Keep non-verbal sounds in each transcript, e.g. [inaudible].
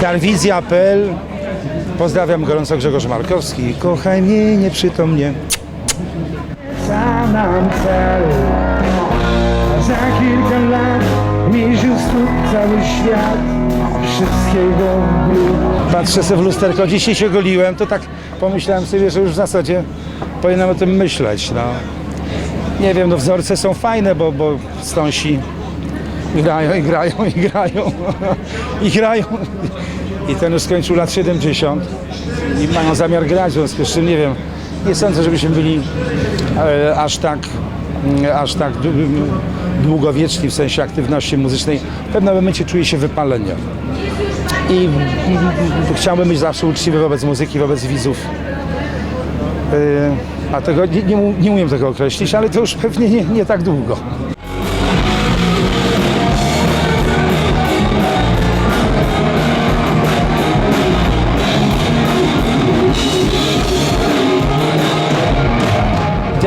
Darwizja.pl Pozdrawiam gorąco Grzegorz Markowski. Kochaj mnie nieprzytomnie. Sam nam cel Za kilka lat już tu cały świat Wszystkiego Patrzę sobie w lusterko. Dzisiaj się goliłem, to tak pomyślałem sobie, że już w zasadzie powinienem o tym myśleć. No. Nie wiem, no wzorce są fajne, bo, bo stąsi grają i grają i grają i grają. I ten już skończył lat 70 i mają zamiar grać, w związku z czym nie wiem, nie sądzę, żebyśmy byli e, aż tak mm, aż tak dłu- długowieczni w sensie aktywności muzycznej. W pewnym momencie czuję się wypalenie i chciałbym być zawsze uczciwy wobec muzyki, wobec widzów. Yy, A tego nie, nie, nie umiem tego określić, ale to już pewnie nie, nie tak długo.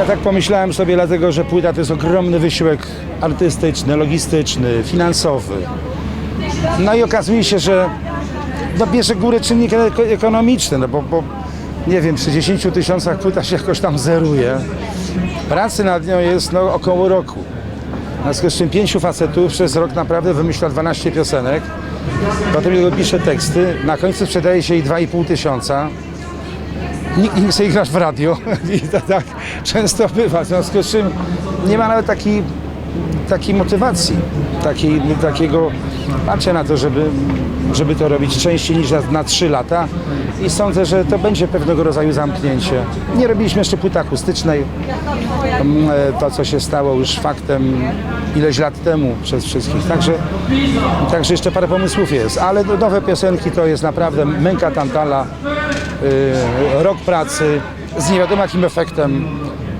Ja tak pomyślałem sobie, dlatego że płyta to jest ogromny wysiłek artystyczny, logistyczny, finansowy. No i okazuje się, że no bierze górę czynnik eko- ekonomiczny, no bo, bo nie wiem, przy 10 tysiącach płyta się jakoś tam zeruje. Pracy nad nią jest no, około roku. W związku z czym pięciu facetów przez rok naprawdę wymyśla 12 piosenek, potem pisze teksty, na końcu sprzedaje się jej 2,5 tysiąca. Nikt nie chce grać w radio. [laughs] I to tak często bywa, w związku z czym nie ma nawet takiej takiej motywacji, takiej, takiego patrzę na to, żeby, żeby to robić częściej niż na, na 3 lata i sądzę, że to będzie pewnego rodzaju zamknięcie. Nie robiliśmy jeszcze płyty akustycznej. Mm, e, To, co się stało już faktem ileś lat temu przez wszystkich. Także, także jeszcze parę pomysłów jest, ale no, nowe piosenki to jest naprawdę męka tantala, y, rok pracy z nie wiadomo jakim efektem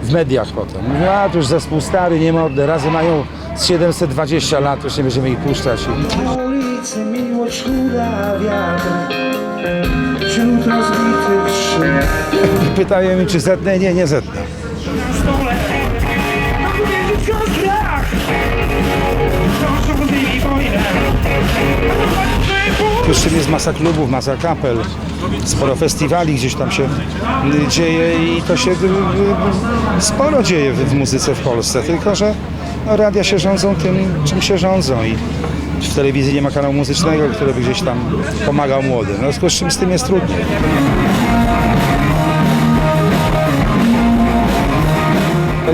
w mediach potem. Mówią, a to już zespół stary, niemodny, razy mają z 720 lat, już nie będziemy ich puszczać. I... ulicy miłość chuda wiatr Wśród rozbitych szyn Pytają mi, czy zetnę? Nie, nie zetnę. Na Już czym jest masa klubów, masa kapel, sporo festiwali gdzieś tam się y, dzieje i to się y, y, sporo dzieje w, muzyce w Polsce, tylko że no, radia się rządzą tym, czym się rządzą i w telewizji nie ma kanału muzycznego, który by gdzieś tam pomagał młodym. W związku z czym z tym jest trudniej.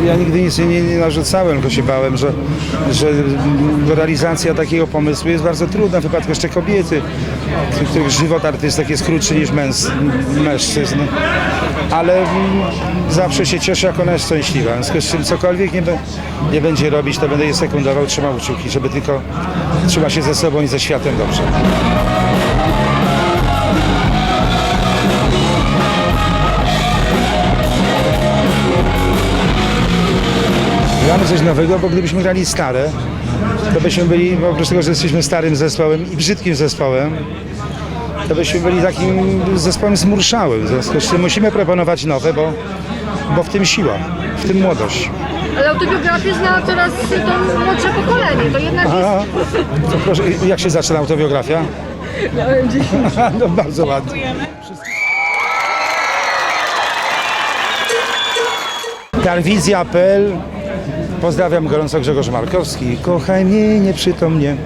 Ja nigdy nic nie, nie narzucałem, tylko się bałem, że, że realizacja takiego pomysłu jest bardzo trudna. W przypadku jeszcze kobiety, których żywot artystek jest krótszy niż męs, mężczyzn. Ale mm, zawsze się cieszę, jak ona jest szczęśliwa. W związku z czym cokolwiek nie, nie będzie robić, to będę jej sekundował, trzymał kciuki, żeby tylko trzymać się ze sobą i ze światem dobrze. Gramy coś nowego, bo gdybyśmy grali stare, to byśmy byli, bo oprócz tego, że jesteśmy starym zespołem i brzydkim zespołem, to byśmy byli takim zespołem zmurszałym. W związku z czym musimy proponować nowe, bo, bo w tym siła, w tym młodość. Ale autobiografię zna teraz to młodsze pokolenie, to jednak jest... A, to proszę, jak się zaczyna autobiografia? [laughs] No bardzo ładnie. Pozdrawiam gorąco Grzegorz Markowski. Kochaj mnie nieprzytomnie.